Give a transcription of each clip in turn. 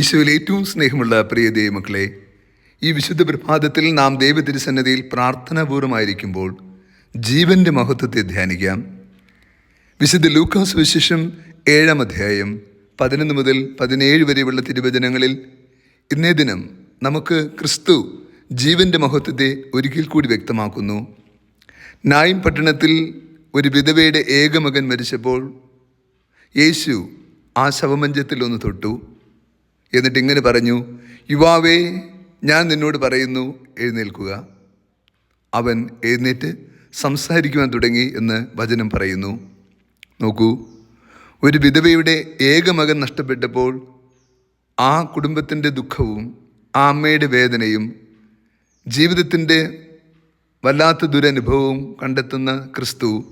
ഈശോയിൽ ഏറ്റവും സ്നേഹമുള്ള പ്രിയ ദൈവമക്കളെ ഈ വിശുദ്ധ പ്രഭാതത്തിൽ നാം ദൈവതിരുസന്നതിയിൽ പ്രാർത്ഥനാപൂർവമായിരിക്കുമ്പോൾ ജീവന്റെ മഹത്വത്തെ ധ്യാനിക്കാം. വിശുദ്ധ ലൂക്കാസ് വിശേഷം ഏഴാം അധ്യായം പതിനൊന്ന് മുതൽ പതിനേഴ് വരെയുള്ള തിരുവചനങ്ങളിൽ ഇന്നേ ദിനം നമുക്ക് ക്രിസ്തു ജീവന്റെ മഹത്വത്തെ ഒരിക്കൽ കൂടി വ്യക്തമാക്കുന്നു. നായിം പട്ടണത്തിൽ ഒരു വിധവയുടെ ഏകമകൻ മരിച്ചപ്പോൾ യേശു ആ ശവമഞ്ചത്തിൽ ഒന്ന് തൊട്ടു. എന്നിട്ട് ഇങ്ങനെ പറഞ്ഞു യുവാവേ ഞാൻ നിന്നോട് പറയുന്നു എഴുന്നേൽക്കുക. അവൻ എഴുന്നേറ്റ് സംസാരിക്കുവാൻ തുടങ്ങി എന്ന് വചനം പറയുന്നു. നോക്കൂ ഒരു വിധവയുടെ ഏക മകൻ നഷ്ടപ്പെട്ടപ്പോൾ ആ കുടുംബത്തിന്റെ ദുഃഖവും ആ അമ്മയുടെ വേദനയും ജീവിതത്തിന്റെ വല്ലാത്ത ദുരനുഭവവും കണ്ടെത്തുന്ന ക്രിസ്തു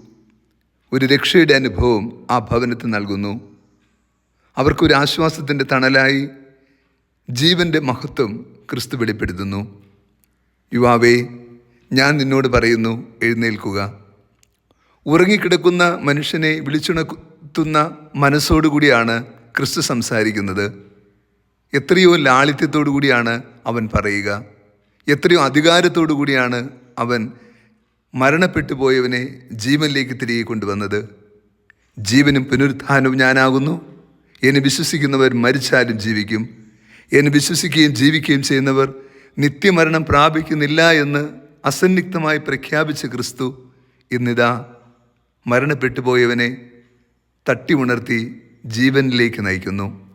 ഒരു രക്ഷയുടെ അനുഭവം ആ ഭവനത്തിൽ നൽകുന്നു. അവർക്കൊരു ആശ്വാസത്തിന്റെ തണലായി ജീവന്റെ മഹത്വം ക്രിസ്തു വെളിപ്പെടുത്തുന്നു. യുവാവേ ഞാൻ നിന്നോട് പറയുന്നു എഴുന്നേൽക്കുക. ഉറങ്ങിക്കിടക്കുന്ന മനുഷ്യനെ വിളിച്ചുണർത്തുന്ന മനസ്സോടുകൂടിയാണ് ക്രിസ്തു സംസാരിക്കുന്നത്. എത്രയോ ലാളിത്യത്തോടു കൂടിയാണ് അവൻ പറയുക. എത്രയോ അധികാരത്തോടു കൂടിയാണ് അവൻ മരണപ്പെട്ടു പോയവനെ ജീവനിലേക്ക് തിരികെ കൊണ്ടുവന്നത്. ജീവനും പുനരുത്ഥാനവും ഞാനാകുന്നു. എന്നെ വിശ്വസിക്കുന്നവർ മരിച്ചാലും ജീവിക്കും. എന്നെ വിശ്വസിക്കുകയും ജീവിക്കുകയും ചെയ്യുന്നവർ നിത്യമരണം പ്രാപിക്കുന്നില്ല എന്ന് അസന്നിഗ്ധമായി പ്രഖ്യാപിച്ച ക്രിസ്തു ഇന്നിതാ മരണപ്പെട്ടു പോയവനെ തട്ടി ഉണർത്തി ജീവനിലേക്ക് നയിക്കുന്നു.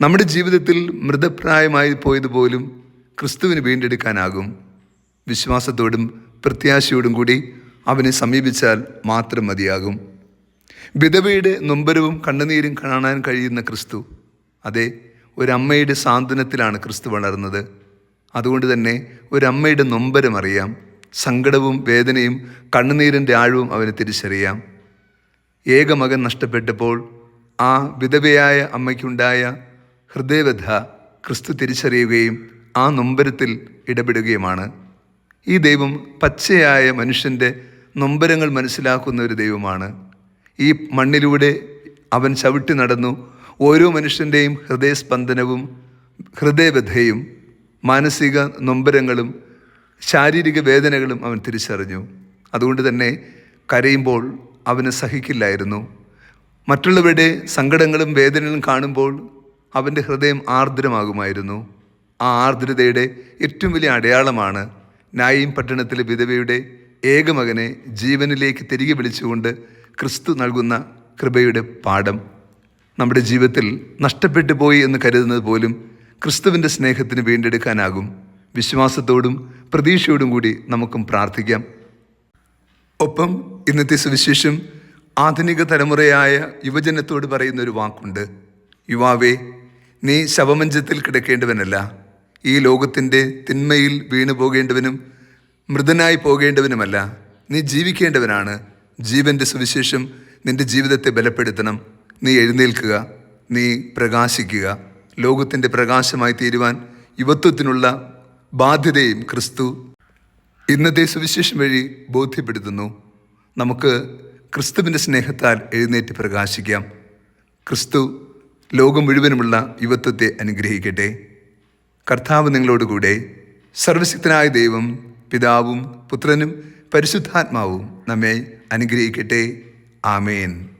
നമ്മുടെ ജീവിതത്തിൽ മൃതപ്രായമായി പോയതുപോലും ക്രിസ്തുവിന് വീണ്ടെടുക്കാനാകും. വിശ്വാസത്തോടും പ്രത്യാശയോടും കൂടി അവനെ സമീപിച്ചാൽ മാത്രം മതിയാകും. വിധവയുടെ നൊമ്പരവും കണ്ണുനീരും കാണാൻ കഴിയുന്ന ക്രിസ്തു അതെ ഒരമ്മയുടെ സാന്ത്വനത്തിലാണ് ക്രിസ്തു വളർന്നത്. അതുകൊണ്ട് തന്നെ ഒരമ്മയുടെ നൊമ്പരം അറിയാം. സങ്കടവും വേദനയും കണ്ണുനീരിന്റെ ആഴവും അവന് തിരിച്ചറിയാം. ഏകമകൻ നഷ്ടപ്പെട്ടപ്പോൾ ആ വിധവയായ അമ്മയ്ക്കുണ്ടായ ഹൃദയവധ ക്രിസ്തു തിരിച്ചറിയുകയും ആ നൊമ്പരത്തിൽ ഇടപെടുകയുമാണ്. ഈ ദൈവം പച്ചയായ മനുഷ്യന്റെ നൊമ്പരങ്ങൾ മനസ്സിലാക്കുന്ന ഒരു ദൈവമാണ്. ഈ മണ്ണിലൂടെ അവൻ ചവിട്ടി നടന്നു ഓരോ മനുഷ്യന്റെയും ഹൃദയസ്പന്ദനവും ഹൃദയവ്യഥയും മാനസിക നൊമ്പരങ്ങളും ശാരീരിക വേദനകളും അവൻ തിരിച്ചറിഞ്ഞു. അതുകൊണ്ട് തന്നെ കരയുമ്പോൾ അവന് സഹിക്കില്ലായിരുന്നു. മറ്റുള്ളവരുടെ സങ്കടങ്ങളും വേദനകളും കാണുമ്പോൾ അവന്റെ ഹൃദയം ആർദ്രമാകുമായിരുന്നു. ആ ആർദ്രതയുടെ ഏറ്റവും വലിയ അടയാളമാണ് നായീം പട്ടണത്തിലെ വിധവയുടെ ഏകമകനെ ജീവനിലേക്ക് തിരികെ വിളിച്ചുകൊണ്ട് ക്രിസ്തു നൽകുന്ന കൃപയുടെ പാഠം. നമ്മുടെ ജീവിതത്തിൽ നഷ്ടപ്പെട്ടു പോയി എന്ന് കരുതുന്നത് പോലും ക്രിസ്തുവിന്റെ സ്നേഹത്തിന് വീണ്ടെടുക്കാനാകും. വിശ്വാസത്തോടും പ്രതീക്ഷയോടും കൂടി നമുക്കും പ്രാർത്ഥിക്കാം. ഒപ്പം ഇന്നത്തെ സുവിശേഷം ആധുനിക തലമുറയായ യുവജനത്തോട് പറയുന്ന ഒരു വാക്കുണ്ട്. യുവാവേ നീ ശവമഞ്ചത്തിൽ കിടക്കേണ്ടവനല്ല. ഈ ലോകത്തിന്റെ തിന്മയിൽ വീണു പോകേണ്ടവനും മൃതനായി പോകേണ്ടവനുമല്ല. നീ ജീവിക്കേണ്ടവനാണ്. ജീവന്റെ സുവിശേഷം നിന്റെ ജീവിതത്തെ ബലപ്പെടുത്തണം. നീ എഴുന്നേൽക്കുക നീ പ്രകാശിക്കുക. ലോകത്തിന്റെ പ്രകാശമായി തീരുവാൻ യുവത്വത്തിനുള്ള ബാധ്യതയും ക്രിസ്തു ഇന്നത്തെ സുവിശേഷം വഴി ബോധ്യപ്പെടുത്തുന്നു. നമുക്ക് ക്രിസ്തുവിന്റെ സ്നേഹത്താൽ എഴുന്നേറ്റ് പ്രകാശിക്കാം. ക്രിസ്തു ലോകം മുഴുവനുമുള്ള യുവത്വത്തെ അനുഗ്രഹിക്കട്ടെ. കർത്താവ് നിങ്ങളോടുകൂടെ സർവശക്തനായ ദൈവം പിതാവും പുത്രനും പരിശുദ്ധാത്മാവും നമ്മെ അനുഗ്രഹിക്കട്ടെ. ആമേൻ.